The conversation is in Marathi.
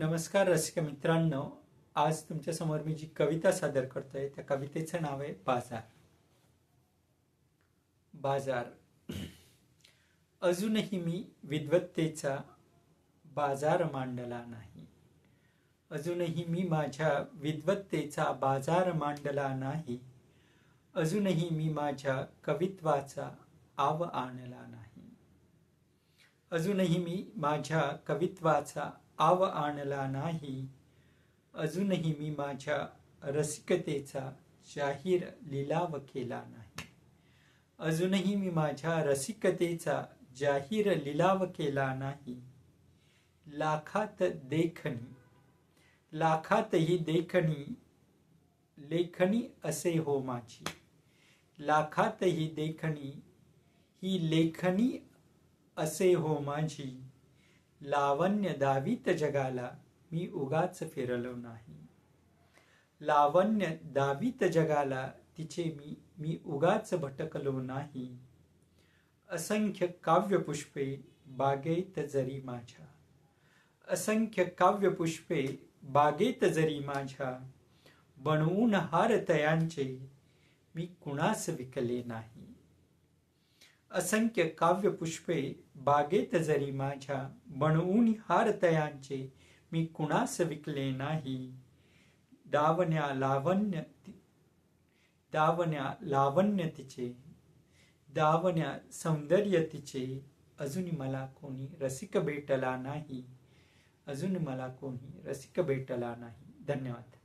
नमस्कार रसिक मित्रांनो आज तुमच्यासमोर मी जी कविता सादर करतोय त्या कवितेचं नाव आहे बाजार. बाजार. अजूनही मी विद्वत्तेचा बाजार मांडला नाही. अजूनही मी माझ्या विद्वत्तेचा बाजार मांडला नाही. अजूनही मी माझ्या कवित्वाचा आव आणला नाही. अजूनही मी माझ्या कवित्वाचा आव आणला नाही. अजूनही मी माझ्या रसिकतेचा जाहीर लिलाव केला नाही. अजूनही मी माझ्या रसिकतेचा जाहीर लिलाव केला नाही. लाखात देखणी लाखातही देखणी लेखणी असे हो माझी. लाखातही देखणी ही लेखणी असे हो माझी. लावण्य दावीत जगाला मी उगाच फिरलो नाही. लावण्य दावित जगाला तिचे मी मी उगाच भटकलो नाही. असंख्य काव्यपुष्पे बागेत जरी माझ्या. असंख्य काव्यपुष्पे बागेत जरी माझ्या. बनवून हार तयांचे मी कुणास विकले नाही. असंख्य काव्यपुष्पे बागेत जरी माझ्या बनवून हार तयांचे मी कुणास विकले नाही. दावण्या लावण्य दावण्या लावण्य तिचे दावण्या सौंदर्य तिचे. अजून मला कोणी रसिक भेटला नाही. अजून मला कोणी रसिक भेटला नाही. धन्यवाद.